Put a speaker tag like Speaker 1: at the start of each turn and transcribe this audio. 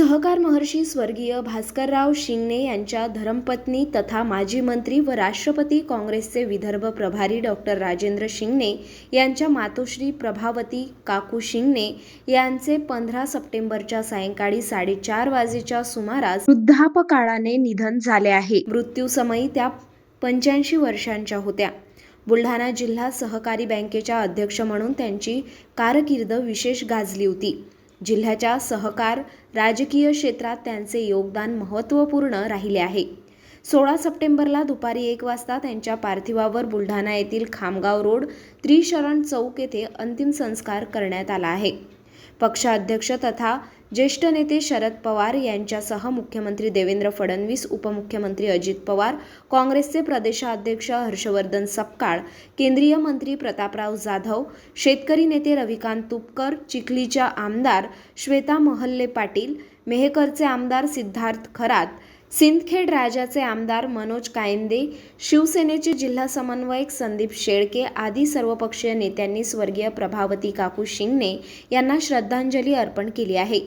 Speaker 1: सहकार महर्षी स्वर्गीय भास्करराव शिंगणे यांच्या धर्मपत्नी तथा माजी मंत्री व राष्ट्रपती काँग्रेसचे विदर्भ प्रभारी डॉक्टर राजेंद्र शिंगणे यांच्या मातोश्री प्रभावती काकू शिंगणे यांचे पंधरा सप्टेंबरच्या सायंकाळी साडेचार वाजेच्या सुमारास वृद्धापकाळाने निधन झाले आहे. मृत्यूसमयी त्या पंच्याऐंशी वर्षांच्या होत्या. बुलढाणा जिल्हा सहकारी बँकेच्या अध्यक्ष म्हणून त्यांची कारकीर्द विशेष गाजली होती. जिल्ह्याच्या सहकार राजकीय क्षेत्रात त्यांचे योगदान महत्त्वपूर्ण राहिले आहे. सोळा सप्टेंबरला दुपारी एक वाजता त्यांच्या पार्थिवावर बुलढाणा येथील खामगाव रोड त्रिशरण चौक येथे अंतिम संस्कार करण्यात आला आहे. पक्षाध्यक्ष तथा ज्येष्ठ नेते शरद पवार यांच्यासह मुख्यमंत्री देवेंद्र फडणवीस उपमुख्यमंत्री अजित पवार काँग्रेसचे प्रदेशाध्यक्ष हर्षवर्धन सपकाळ केंद्रीय मंत्री प्रतापराव जाधव शेतकरी नेते रविकांत तुपकर चिखलीच्या आमदार श्वेता महल्ले पाटील मेहकरचे आमदार सिद्धार्थ खरात सिंदखेड राजाचे आमदार मनोज कायंदे शिवसेनेचे जिल्हा समन्वयक संदीप शेळके आदी सर्वपक्षीय नेत्यांनी स्वर्गीय प्रभावती काकू शिंगणे यांना श्रद्धांजली अर्पण केली आहे.